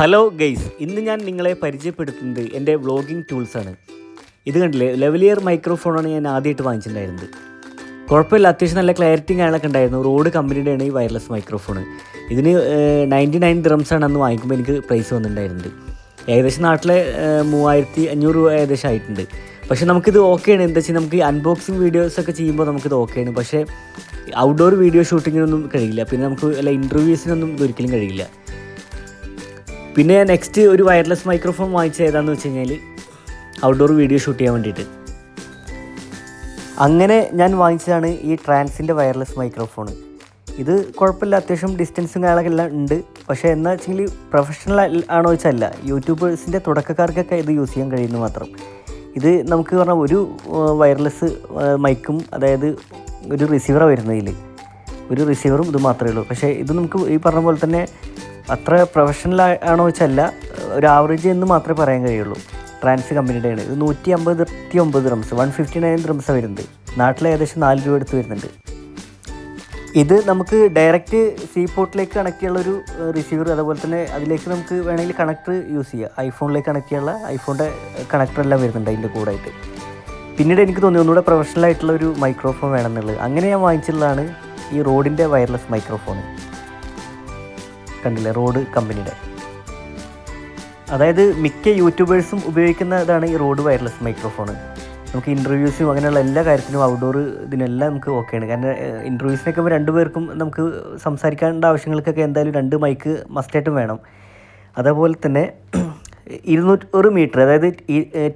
Hello guys ഇന്ന് ഞാൻ നിങ്ങളെ പരിചയപ്പെടുത്തുന്നത് എന്റെ വ്ളോഗിങ് ടൂൾസാണ് ഇത് കണ്ടില്ലേ? ലെവലിയർ മൈക്രോഫോണാണ് ഞാൻ ആദ്യമായിട്ട് വാങ്ങിച്ചിട്ടുണ്ടായിരുന്നത്. കുഴപ്പമില്ല. അത്യാവശ്യം നല്ല ക്ലാരിറ്റി കാര്യങ്ങളൊക്കെ ഉണ്ടായിരുന്നു. റോഡ് കമ്പനിയുടെയാണ് ഈ വയർലെസ് മൈക്രോഫോൺ ഇതിന് നയന്റി നയൻ ഡ്രംസാണ് അന്ന് വാങ്ങിക്കുമ്പോൾ എനിക്ക് പ്രൈസ് വന്നിട്ടുണ്ടായിരുന്നത്. ഏകദേശം നാട്ടിലെ മൂവായിരത്തി അഞ്ഞൂറ് രൂപ ഏകദേശം ആയിട്ടുണ്ട്. പക്ഷേ നമുക്കിത് ഓക്കെയാണ് എന്താ വെച്ചാൽ നമുക്ക് അൺബോക്സിങ് വീഡിയോസൊക്കെ ചെയ്യുമ്പോൾ നമുക്കിത് ഓക്കെയാണ് പക്ഷേ ഔട്ട്ഡോർ വീഡിയോ ഷൂട്ടിങ്ങിനൊന്നും കഴിയില്ല. പിന്നെ നമുക്ക് അല്ല ഇന്റർവ്യൂസിനൊന്നും ഒരിക്കലും കഴിയില്ല. പിന്നെ ഞാൻ നെക്സ്റ്റ് ഒരു വയർലെസ് മൈക്രോഫോൺ വാങ്ങിച്ചത് ഏതാണെന്ന് വെച്ച് കഴിഞ്ഞാൽ ഔട്ട്ഡോർ വീഡിയോ ഷൂട്ട് ചെയ്യാൻ വേണ്ടിയിട്ട്. അങ്ങനെ ഞാൻ വാങ്ങിച്ചതാണ് ഈ ട്രാൻസിന്റെ വയർലെസ് മൈക്രോഫോൺ ഇത് കുഴപ്പമില്ല അത്യാവശ്യം ഡിസ്റ്റൻസും കാര്യങ്ങളൊക്കെ എല്ലാം ഉണ്ട്. പക്ഷേ എന്താ വെച്ചെങ്കിൽ പ്രൊഫഷണൽ ആണോ വെച്ചല്ല യൂട്യൂബേഴ്സിന്റെ തുടക്കക്കാർക്കൊക്കെ ഇത് യൂസ് ചെയ്യാൻ കഴിയുന്നു മാത്രം. ഇത് നമുക്ക് പറഞ്ഞാൽ ഒരു വയർലെസ് മൈക്കും അതായത് ഒരു റിസീവറാണ് വരുന്നതിൽ ഒരു റിസീവറും ഇത് മാത്രമേ ഉള്ളൂ. പക്ഷേ ഇത് നമുക്ക് ഈ പറഞ്ഞ പോലെ തന്നെ അത്ര പ്രൊഫഷണൽ ആണോ വെച്ചല്ല. ഒരു ആവറേജ് എന്ന് മാത്രമേ പറയാൻ കഴിയുള്ളൂ. ട്രാൻസ് കമ്പനിയുടെയാണ് ഇത് നൂറ്റി അമ്പത് ഇരുപത്തി ഒമ്പത് റംസ് വൺ ഫിഫ്റ്റി നയൻ റംസ് വരുന്നത്. നാട്ടിൽ ഏകദേശം നാല് രൂപ എടുത്ത് വരുന്നുണ്ട്. ഇത് നമുക്ക് ഡയറക്റ്റ് സീ പോർട്ടിലേക്ക് കണക്ട് ചെയ്യാനുള്ള ഒരു റിസീവർ അതുപോലെ തന്നെ അതിലേക്ക് നമുക്ക് വേണമെങ്കിൽ കണക്ടർ യൂസ് ചെയ്യാം. ഐഫോണിലേക്ക് കണക്ട് ചെയ്യാനുള്ള ഐഫോണിന്റെ കണക്ടർ എല്ലാം വരുന്നുണ്ട് അതിന്റെ കൂടെ ആയിട്ട് പിന്നീട് എനിക്ക് തോന്നി ഒന്നുകൂടെ പ്രൊഫഷണൽ ആയിട്ടുള്ള ഒരു മൈക്രോഫോൺ വേണമെന്നുള്ളത് അങ്ങനെ ഞാൻ വാങ്ങിച്ചിട്ടുള്ളതാണ് ഈ റോഡിന്റെ വയർലെസ് മൈക്രോഫോൺ കണ്ടില്ലേ? റോഡ് കമ്പനിയുടെ. അതായത് മിക്ക യൂട്യൂബേഴ്സും ഉപയോഗിക്കുന്ന ഇതാണ് ഈ റോഡ് വയർലെസ് മൈക്രോഫോൺ നമുക്ക് ഇന്റർവ്യൂസും അങ്ങനെയുള്ള എല്ലാ കാര്യത്തിനും ഔട്ട്ഡോർ ഇതിനെല്ലാം നമുക്ക് ഓക്കെയാണ് കാരണം ഇന്റർവ്യൂസിനൊക്കെ രണ്ട് പേർക്കും നമുക്ക് സംസാരിക്കേണ്ട ആവശ്യങ്ങൾക്കൊക്കെ എന്തായാലും രണ്ട് മൈക്ക് മസ്റ്റായിട്ടും വേണം. അതേപോലെ തന്നെ ഇരുന്നൂറ് മീറ്റർ അതായത്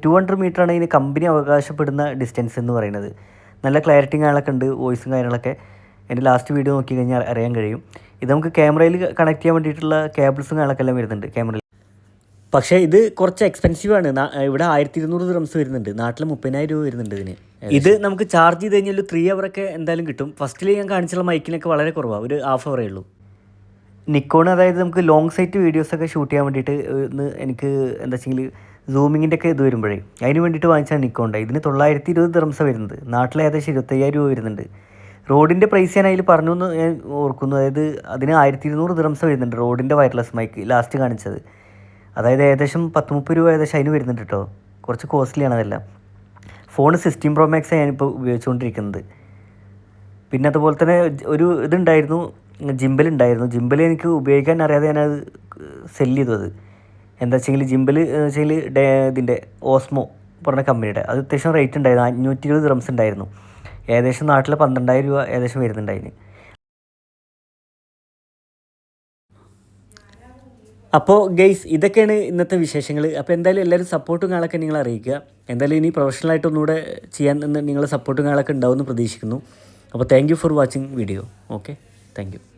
ടു ഹൺഡ്രഡ് മീറ്ററാണ് ഇതിന് കമ്പനി അവകാശപ്പെടുന്ന ഡിസ്റ്റൻസ് എന്ന് പറയുന്നത്. നല്ല ക്ലാരിറ്റിയും കാര്യങ്ങളൊക്കെ ഉണ്ട് വോയിസും കാര്യങ്ങളൊക്കെ. എന്റെ ലാസ്റ്റ് വീഡിയോ നോക്കി കഴിഞ്ഞാൽ അറിയാൻ കഴിയും. ഇത് നമുക്ക് ക്യാമറയിൽ കണക്ട് ചെയ്യാൻ വേണ്ടിയിട്ടുള്ള കേബിൾസും എല്ലാം വരുന്നുണ്ട് ക്യാമറയിൽ പക്ഷേ ഇത് കുറച്ച് എക്സ്പെൻസീവ് ആണ്. ഇവിടെ ആയിരത്തി ഇരുന്നൂറ് ഡ്രംസ് വരുന്നുണ്ട്. നാട്ടിൽ മുപ്പതിനായിരം രൂപ വരുന്നുണ്ട് ഇതിന്. ഇത് നമുക്ക് ചാർജ് ചെയ്ത് കഴിഞ്ഞാൽ ഒരു ത്രീ അവറൊക്കെ ഒക്കെ എന്തായാലും കിട്ടും. ഫസ്റ്റിൽ ഞാൻ കാണിച്ചുള്ള മൈക്കിനൊക്കെ വളരെ കുറവാണ് ഒരു ഹാഫ് അവറേ ഉള്ളൂ. നിക്കോൺ അതായത് നമുക്ക് ലോങ് സൈറ്റ് വീഡിയോസൊക്കെ ഷൂട്ട് ചെയ്യാൻ വേണ്ടിയിട്ട് ഇന്ന് എനിക്ക് എന്താ വെച്ചെങ്കിൽ സൂമിങ്ങിന്റെ ഒക്കെ ഇത് വരുമ്പോഴേ അതിന് വേണ്ടിയിട്ട് വാങ്ങിച്ചാൽ നിക്കോണ്ട ഇതിന് തൊള്ളായിരത്തി ഇരുപത് ദ്രംസ വരുന്നത്. നാട്ടിൽ ഏകദേശം ഇരുപത്തയ്യായിരം രൂപ വരുന്നുണ്ട്. റോഡിന്റെ പ്രൈസ് ഞാൻ അതിൽ പറഞ്ഞു എന്ന് ഞാൻ ഓർക്കുന്നു. അതായത് അതിന് ആയിരത്തി ഇരുന്നൂറ് ദിറംസ വരുന്നുണ്ട് റോഡിന്റെ വയർലെസ് മൈക്ക് ലാസ്റ്റ് കാണിച്ചത്. അതായത് ഏകദേശം പത്ത് മുപ്പത് രൂപ ഏകദേശം അതിന് വരുന്നുണ്ട് കേട്ടോ കുറച്ച് കോസ്റ്റ്ലിയാണ് അതെല്ലാം. ഫോൺ സിക്സ്റ്റീൻ പ്രോ മാക്സ് ഞാനിപ്പോൾ ഉപയോഗിച്ചുകൊണ്ടിരിക്കുന്നത് പിന്നെ അതുപോലെ തന്നെ ഒരു ഇതുണ്ടായിരുന്നു ജിംബൽ ഉണ്ടായിരുന്നു. ജിംബൽ എനിക്ക് ഉപയോഗിക്കാൻ അറിയാതെ ഞാനത് സെല്ല് ചെയ്തു അത് എന്താ വെച്ചെങ്കിൽ ജിമ്പൽ വെച്ചെങ്കിൽ ഇതിന്റെ ഓസ്മോ പറഞ്ഞ കമ്പനിയുടെ അത് അത്യാവശ്യം റേറ്റ് ഉണ്ടായിരുന്നു. അഞ്ഞൂറ്റി ഇരുപത് റംസ് ഉണ്ടായിരുന്നു. ഏകദേശം നാട്ടിൽ പന്ത്രണ്ടായിരം രൂപ ഏകദേശം വരുന്നുണ്ട് അതിന് അപ്പോൾ ഗെയ്സ് ഇതൊക്കെയാണ് ഇന്നത്തെ വിശേഷങ്ങൾ അപ്പോൾ എന്തായാലും എല്ലാവരും സപ്പോർട്ടും കാണൊക്കെ നിങ്ങൾ അറിയിക്കുക. എന്തായാലും ഇനി പ്രൊഫഷണലായിട്ട് ഒന്നുകൂടെ ചെയ്യാൻ നിങ്ങളുടെ സപ്പോർട്ടും കാണൊക്കെ ഉണ്ടാവുമെന്ന് പ്രതീക്ഷിക്കുന്നു. അപ്പോൾ thank for watching video okay thank